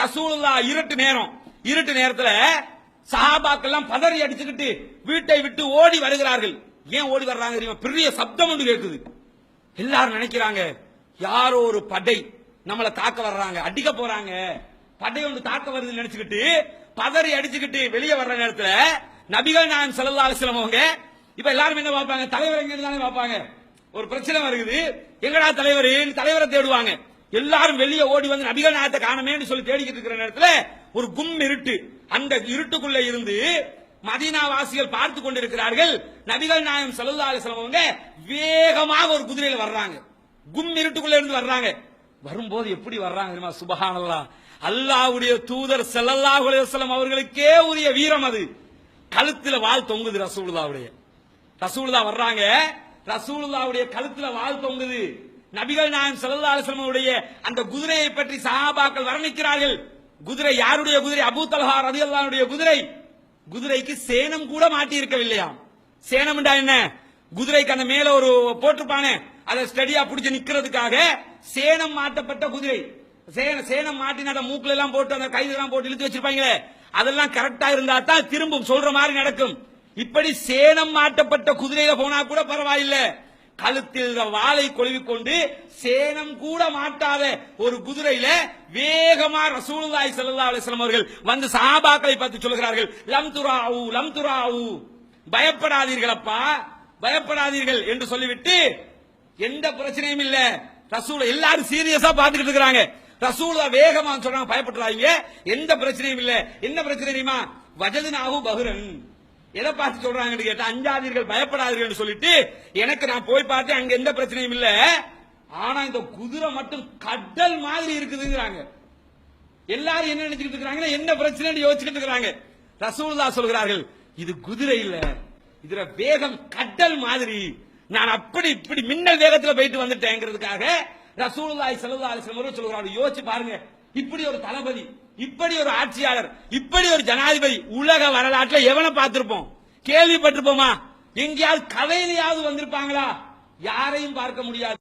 ரசூலுல்லா இருட்டு நேரம். இருட்டு நேரத்துல சஹாபாக்கெல்லாம் பதறி அடிச்சுக்கிட்டு வீட்டை விட்டு ஓடி வருகிறார்கள். ஏன் ஓடி வர்றாங்க தெரியுமா? பெரிய சப்தம் ஒன்று கேட்குது. எல்லாரும் நினைக்கிறாங்க யாரோ ஒரு படை நம்மளை தாக்க வர்றாங்க அடிக்க போறாங்க. படை ஒன்று தாக்க வருதுன்னு நினைச்சுக்கிட்டு பதறி அடிச்சுக்கிட்டு வெளியே வர்ற நேரத்துல நபிகள் நான் ஸல்லல்லாஹு அலைஹி அவங்க இப்ப எல்லாரும் என்ன பார்ப்பாங்க? தலைவர் எங்க இருந்தாலும் பார்ப்பாங்க. ஒரு பிரச்சனை வருகுது. எங்கடா தலைவர் தலைவரை தேடுவாங்க. எல்லாரும் வெளியே ஓடி வந்து நபிகள் நாயத்தை காணமேன்னு சொல்லி தேடிக்கிட்டு இருக்கிற நேரத்தில் ஒரு கும் இருட்டு. அந்த இருட்டுக்குள்ள இருந்து மதீனா வாசிகள் பார்த்து கொண்டிருக்கிறார்கள். நபிகள் நாயம் ஸல்லல்லாஹு அலைஹி அவங்க வேகமாக ஒரு குதிரையில வர்றாங்க. கும் இருட்டுக்குள்ள இருந்து வர்றாங்க. வரும்போது எப்படி வர்றாங்க தெரியுமா? சுபஹானல்லாஹ். அல்லாஹ்வுடைய தூதர் ஸல்லல்லாஹு அலைஹி அவர்களுக்கே உரிய வீரம் அது. கழுத்துல வால் தொங்குது ரசூலுல்லாவுடைய ரசூலுல்லா வர்றாங்க. ரசூலுல்லாவுடைய கழுத்துல வால் தொங்குது. நபிகள் நாயகம் சல்லா அலைஹி அந்த குதிரையை பற்றி சஹாபாக்கள் வர்ணிக்கிறார்கள். குதிரை யாருடைய குதிரை? அபூ தல்ஹா அல்லானுடைய குதிரை. குதிரைக்கு சேனம் கூட மாட்டி இருக்கவில்லையா சேனம்டா என்ன? குதிரைக்கு அந்த மேல ஒரு போட்டிருப்பானே அதை ஸ்டடியா பிடிச்சு நிக்கிறதுக்காக சேனம் மாட்டப்பட்ட குதிரை. சேன சேனம் மாட்டின அந்த மூக்குல எல்லாம் போட்டு அந்த கைது எல்லாம் போட்டு இழுத்து வச்சிருப்பாங்களே அதெல்லாம் கரெக்டா இருந்தா தான் திரும்பும் சொல்ற மாதிரி நடக்கும். இப்படி சேனம் மாட்டப்பட்ட குதிரையில போனா கூட பரவாயில்லை. கழுத்தில் இந்த வாளை கொழுவிக்கொண்டு சேனம் கூட மாட்டாத ஒரு குதிரையில வேகமா ரசூலுல்லாஹி ஸல்லல்லாஹு அலிஸ்லாம் அவர்கள் வந்து சாபாக்களை பார்த்து சொல்கிறார்கள் லம் துராவு லம் துராவு பயப்படாதீர்கள் அப்பா பயப்படாதீர்கள் என்று சொல்லிவிட்டு எந்த பிரச்சனையும் இல்ல. ரசூல எல்லாரும் சீரியஸா பார்த்துக்கிட்டு இருக்கிறாங்க. ரசூலா வேகமா சொல்றாங்க பயப்படுறாங்க எந்த பிரச்சனையும் இல்ல. என்ன பிரச்சனை தெரியுமா? வஜதுனாகு பகுரன் எதை பார்த்து சொல்றாங்கன்னு கேட்டா அஞ்சாதீர்கள் பயப்படாதீர்கள் சொல்லிட்டு எனக்கு நான் போய் பார்த்தேன் அங்க எந்த பிரச்சனையும் இல்ல. ஆனா இந்த குதிரை மட்டும் கடல் மாதிரி இருக்குதுங்கிறாங்க. எல்லாரும் என்ன நினைச்சுட்டு இருக்காங்க என்ன பிரச்சனை யோசிச்சுட்டு இருக்கிறாங்க. ரசூல்லா சொல்கிறார்கள் இது குதிரை இல்ல. இதுல வேகம் கடல் மாதிரி. நான் அப்படி இப்படி மின்னல் வேகத்துல போயிட்டு வந்துட்டேங்கிறதுக்காக ரசூல்லாய் செலவு அலைஹி வஸல்லம் சொல்கிறார்கள். யோசிச்சு பாருங்க இப்படி ஒரு தளபதி இப்படி ஒரு ஆட்சியாளர் இப்படி ஒரு ஜனாதிபதி உலக வரலாற்றில் எவனை பார்த்திருப்போம்? கேள்விப்பட்டிருப்போமா? எங்கேயாவது கதையிலையாவது வந்திருப்பாங்களா? யாரையும் பார்க்க முடியாது.